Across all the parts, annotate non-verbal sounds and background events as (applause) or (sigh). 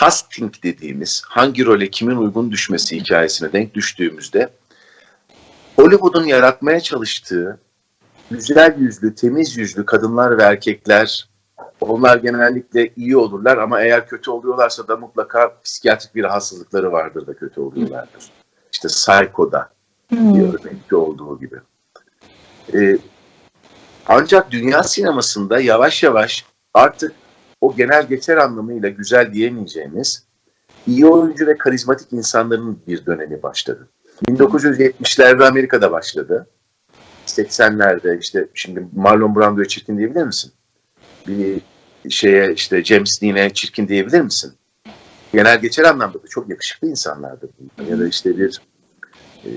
casting dediğimiz hangi role kimin uygun düşmesi hikayesine denk düştüğümüzde Hollywood'un yaratmaya çalıştığı güzel yüzlü, temiz yüzlü kadınlar ve erkekler onlar genellikle iyi olurlar ama eğer kötü oluyorlarsa da mutlaka psikiyatrik bir rahatsızlıkları vardır da kötü oluyorlardır. İşte Psycho'da Hmm. bir örnekte olduğu gibi. Ee, ancak dünya sinemasında yavaş yavaş artık o genel geçer anlamıyla güzel diyemeyeceğimiz iyi oyuncu ve karizmatik insanların bir dönemi başladı. 1970'lerde Amerika'da başladı. 80'lerde işte şimdi Marlon Brando'ya çirkin diyebilir misin? Bir şeye işte James Dean'e çirkin diyebilir misin? Genel geçer anlamda da çok yakışıklı insanlardı. Ya da işte bir e,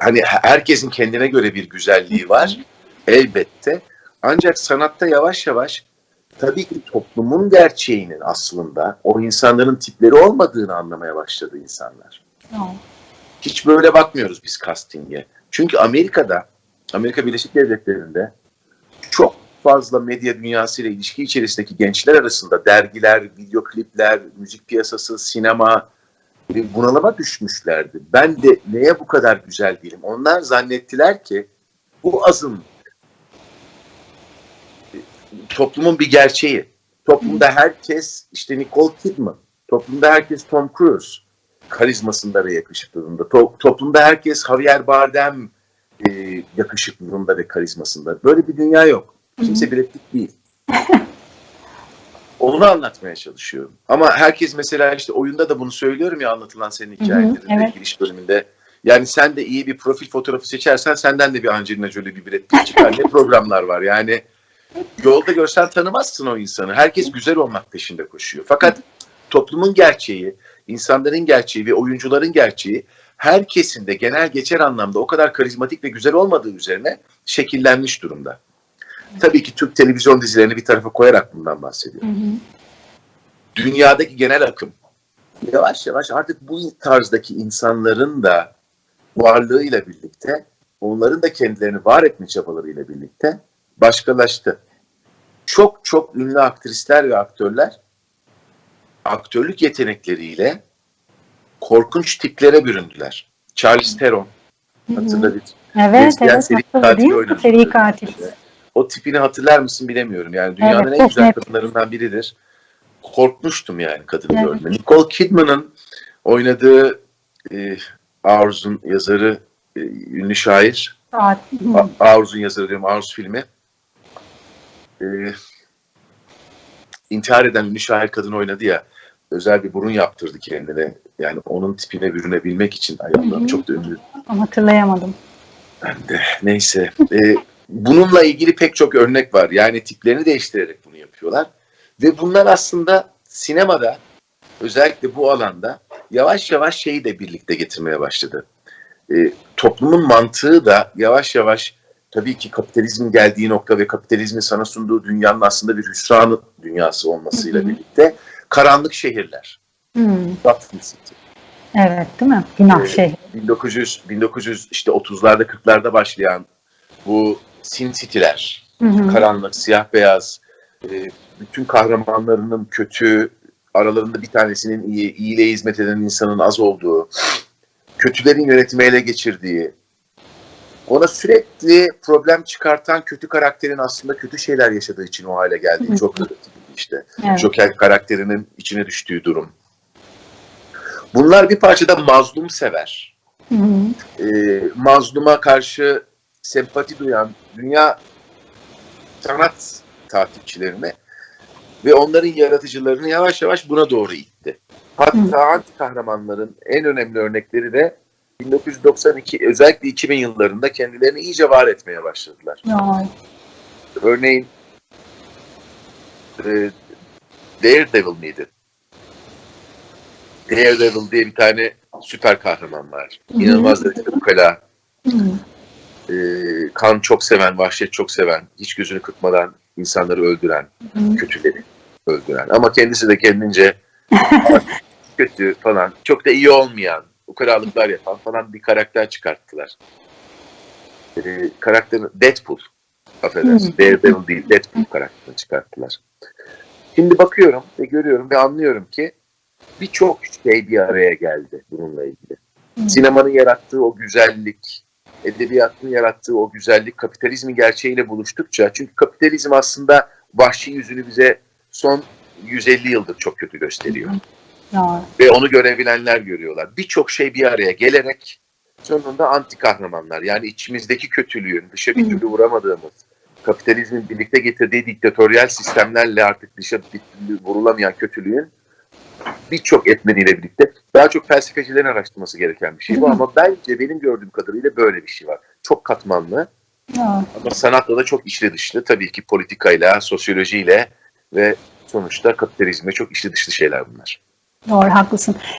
hani herkesin kendine göre bir güzelliği var elbette. Ancak sanatta yavaş yavaş tabii ki toplumun gerçeğinin aslında o insanların tipleri olmadığını anlamaya başladı insanlar. Oh. Hiç böyle bakmıyoruz biz casting'e. Çünkü Amerika'da, Amerika Birleşik Devletleri'nde çok fazla medya dünyasıyla ilişki içerisindeki gençler arasında dergiler, video klipler, müzik piyasası, sinema e, bunalıma düşmüşlerdi. Ben de neye bu kadar güzel değilim? Onlar zannettiler ki bu azın toplumun bir gerçeği. Toplumda herkes işte Nicole Kidman, toplumda herkes Tom Cruise karizmasında ve yakışıklılığında. To- toplumda herkes Javier Bardem e, yakışıklılığında ve karizmasında. Böyle bir dünya yok. Kimse Brad Pitt değil. (laughs) Onu anlatmaya çalışıyorum. Ama herkes mesela işte oyunda da bunu söylüyorum ya anlatılan senin hikayelerinde, evet. giriş bölümünde. Yani sen de iyi bir profil fotoğrafı seçersen senden de bir Angelina Jolie, bir Brad Pitt çıkar. ne (laughs) programlar var yani. Yolda görsen tanımazsın o insanı. Herkes güzel olmak peşinde koşuyor. Fakat toplumun gerçeği, insanların gerçeği ve oyuncuların gerçeği herkesin de genel geçer anlamda o kadar karizmatik ve güzel olmadığı üzerine şekillenmiş durumda. Tabii ki Türk televizyon dizilerini bir tarafa koyarak bundan Hı bahsediyorum. hı. Dünyadaki genel akım yavaş yavaş artık bu tarzdaki insanların da varlığıyla birlikte onların da kendilerini var etme çabalarıyla birlikte başkalaştı. Çok çok ünlü aktrisler ve aktörler aktörlük yetenekleriyle korkunç tiplere büründüler. Charles Theron Hı hı. hatırla bir Evet, Eskiden evet. seri Hatırladım katil değil mi? Seri katil. o tipini hatırlar mısın bilemiyorum. Yani dünyanın Evet, en güzel net. kadınlarından biridir. Korkmuştum yani kadını Evet. görme. Nicole Kidman'ın oynadığı e, Arzun yazarı e, ünlü şair. Saat. Arzun yazarı diyorum Arz filmi. E, intihar eden ünlü şair kadın oynadı ya. Özel bir burun yaptırdı kendine. Yani onun tipine bürünebilmek için. Ay Allah'ım Hı hı. çok da ünlü Ama hatırlayamadım. Ben de neyse. Ee, bununla ilgili pek çok örnek var. Yani tiplerini değiştirerek bunu yapıyorlar. Ve bunlar aslında sinemada özellikle bu alanda yavaş yavaş şeyi de birlikte getirmeye başladı. Ee, toplumun mantığı da yavaş yavaş tabii ki kapitalizmin geldiği nokta ve kapitalizmin sana sunduğu dünyanın aslında bir hüsran dünyası olmasıyla Hı hı. birlikte karanlık şehirler. Gotham City. Evet, değil mi? Günah Evet. şehri. 1900 1900 işte 30'larda 40'larda başlayan bu Sin City'ler, karanlık, siyah beyaz, e, bütün kahramanlarının kötü, aralarında bir tanesinin iyi, iyiliğe hizmet eden insanın az olduğu, kötülerin yönetimi ele geçirdiği, ona sürekli problem çıkartan kötü karakterin aslında kötü şeyler yaşadığı için o hale geldiği Hı hı. çok işte. Evet. Joker karakterinin içine düştüğü durum. Bunlar bir parçada mazlum sever Hı hı. e, mazluma karşı sempati duyan dünya sanat takipçilerine ve onların yaratıcılarını yavaş yavaş buna doğru itti. Hatta anti kahramanların en önemli örnekleri de 1992 özellikle 2000 yıllarında kendilerini iyice var etmeye başladılar. Ya, Örneğin e, Daredevil miydi? Daredevil diye bir tane süper kahraman var. İnanılmaz derecede ukala, e, kan çok seven, vahşet çok seven, hiç gözünü kırpmadan insanları öldüren, Hı hı. kötüleri öldüren. Ama kendisi de kendince (laughs) kötü falan, çok da iyi olmayan, ukalalıklar yapan falan bir karakter çıkarttılar. E, karakterin Deadpool, affedersin, Hı. Daredevil değil, Deadpool karakterini çıkarttılar. Şimdi bakıyorum ve görüyorum ve anlıyorum ki birçok şey bir araya geldi bununla ilgili. Hı. Sinemanın yarattığı o güzellik, edebiyatın yarattığı o güzellik kapitalizmin gerçeğiyle buluştukça çünkü kapitalizm aslında vahşi yüzünü bize son 150 yıldır çok kötü gösteriyor. Doğru. Ve onu görebilenler görüyorlar. Birçok şey bir araya gelerek sonunda anti kahramanlar yani içimizdeki kötülüğün dışa bir türlü vuramadığımız kapitalizmin birlikte getirdiği diktatöryel sistemlerle artık dışa bir türlü vurulamayan kötülüğün birçok etmeniyle birlikte daha çok felsefecilerin araştırması gereken bir şey bu ama bence benim gördüğüm kadarıyla böyle bir şey var. Çok katmanlı Doğru. ama sanatla da çok içli dışlı tabii ki politikayla, sosyolojiyle ve sonuçta kapitalizme çok içli dışlı şeyler bunlar. Doğru haklısın.